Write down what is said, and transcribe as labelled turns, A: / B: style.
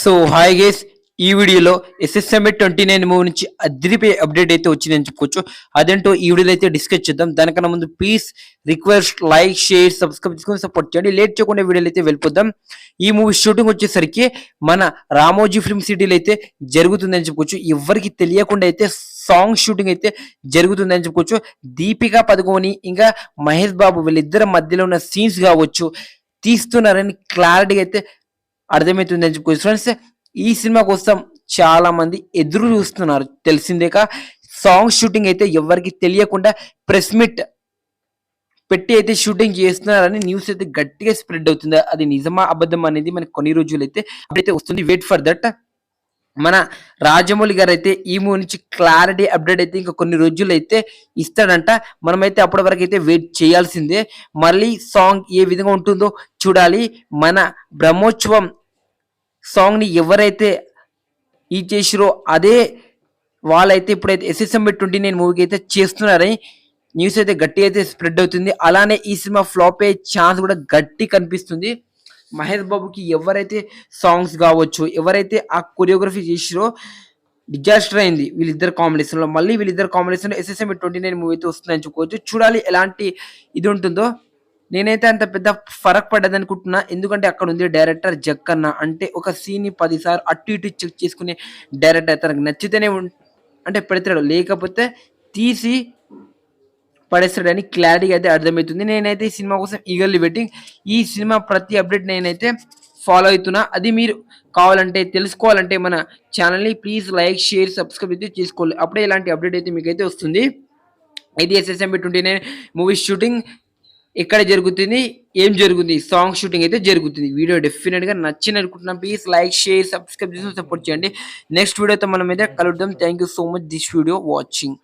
A: So hi gas ఈ వీడియోలో ఎస్ఎస్ఎంఏ twenty nine movie నుంచి అదిరిపోయే అప్డేట్ అయితే వచ్చిందని చెప్పుకోవచ్చు. అదేంటో ఈ వీడియోలో అయితే డిస్కస్ చేద్దాం. దానికన్నా ముందు please request like share subscribe చేసుకొని సపోర్ట్ చేయండి. లేట్ చేయకుండా వీడియోలు అయితే వెళ్ళిపోద్దాం ఈ మూవీ షూటింగ్ వచ్చేసరికి మన రామోజీ ఫిల్మ్ సిటీలో అయితే జరుగుతుందని చెప్పుకోవచ్చు. ఎవరికి తెలియకుండా అయితే సాంగ్ షూటింగ్ అయితే జరుగుతుందని చెప్పుకోవచ్చు. దీపికా పదుకోని ఇంకా మహేష్ బాబు వీళ్ళిద్దరి మధ్యలో ఉన్న సీన్స్ కావచ్చు తీస్తున్నారని క్లారిటీగా అయితే అర్థమవుతుంది అని చెప్పుకోవచ్చు ఫ్రెండ్స్ ఈ సినిమా కోసం చాలా మంది ఎదురు చూస్తున్నారు. తెలిసిందేక సాంగ్ షూటింగ్ అయితే ఎవరికి తెలియకుండా ప్రెస్ మీట్ పెట్టి అయితే షూటింగ్ చేస్తున్నారని న్యూస్ అయితే గట్టిగా స్ప్రెడ్ అవుతుంది. అది నిజమా అబద్ధం అనేది మనకి కొన్ని రోజులు అయితే అప్పుడైతే వస్తుంది. వెయిట్ ఫర్ దట్ మన రాజమౌళి గారు అయితే ఈ మూవీ నుంచి క్లారిటీ అప్డేట్ అయితే ఇంకా కొన్ని రోజులు అయితే ఇస్తాడంట. మనమైతే అప్పటి వరకు అయితే వెయిట్ చేయాల్సిందే. మళ్ళీ సాంగ్ ఏ విధంగా ఉంటుందో చూడాలి. మన బ్రహ్మోత్సవం సాంగ్ని ఎవరైతే ఈ చేసిరో అదే వాళ్ళైతే ఇప్పుడైతే ఎస్ఎస్ఎంబి ట్వంటీ నైన్ మూవీకి అయితే చేస్తున్నారని న్యూస్ అయితే గట్టి అయితే స్ప్రెడ్ అవుతుంది. అలానే ఈ సినిమా ఫ్లాప్ అయ్యే ఛాన్స్ కూడా గట్టి కనిపిస్తుంది. మహేష్ బాబుకి ఎవరైతే సాంగ్స్ కావచ్చు ఎవరైతే ఆ కొరియోగ్రఫీ చేసిరో డిజాస్టర్ అయింది. వీళ్ళిద్దరు కాంబినేషన్లో మళ్ళీ వీళ్ళిద్దరు combination SSMB SSM twenty nine movie అయితే వస్తుందని చెప్పుకోవచ్చు చూడాలి ఎలాంటి ఇది ఉంటుందో. నేనైతే అంత పెద్ద ఫరక్ పడ్డది అనుకుంటున్నా ఎందుకంటే అక్కడ ఉంది డైరెక్టర్ జక్కన్న. అంటే ఒక సీన్ని పదిసార్లు అటు ఇటు చెక్ చేసుకునే డైరెక్టర్ తనకు నచ్చితేనే అంటే పెడతాడు. లేకపోతే తీసి పడేస్తాడని క్లారిటీగా అయితే అర్థమవుతుంది. నేనైతే ఈ సినిమా కోసం ఈగర్లీ వెయిటింగ్ ఈ సినిమా ప్రతి అప్డేట్ నేనైతే ఫాలో అవుతున్నా. అది మీరు కావాలంటే తెలుసుకోవాలంటే మన ఛానల్ని ప్లీజ్ లైక్ షేర్ సబ్స్క్రైబ్ అయితే చేసుకోవాలి. అప్పుడే ఇలాంటి అప్డేట్ అయితే మీకైతే వస్తుంది. ఇది SSMB twenty nine movie shooting ఎక్కడ జరుగుతుంది ఏం జరుగుతుంది? సాంగ్ షూటింగ్ అయితే జరుగుతుంది. వీడియో డెఫినెట్గా నచ్చింది అనుకుంటున్నాం. ప్లీజ్ లైక్ షేర్ సబ్స్క్రైబ్ చేసి సపోర్ట్ చేయండి. నెక్స్ట్ వీడియోతో మనం అయితే కలుద్దాం. Thank you so much this video watching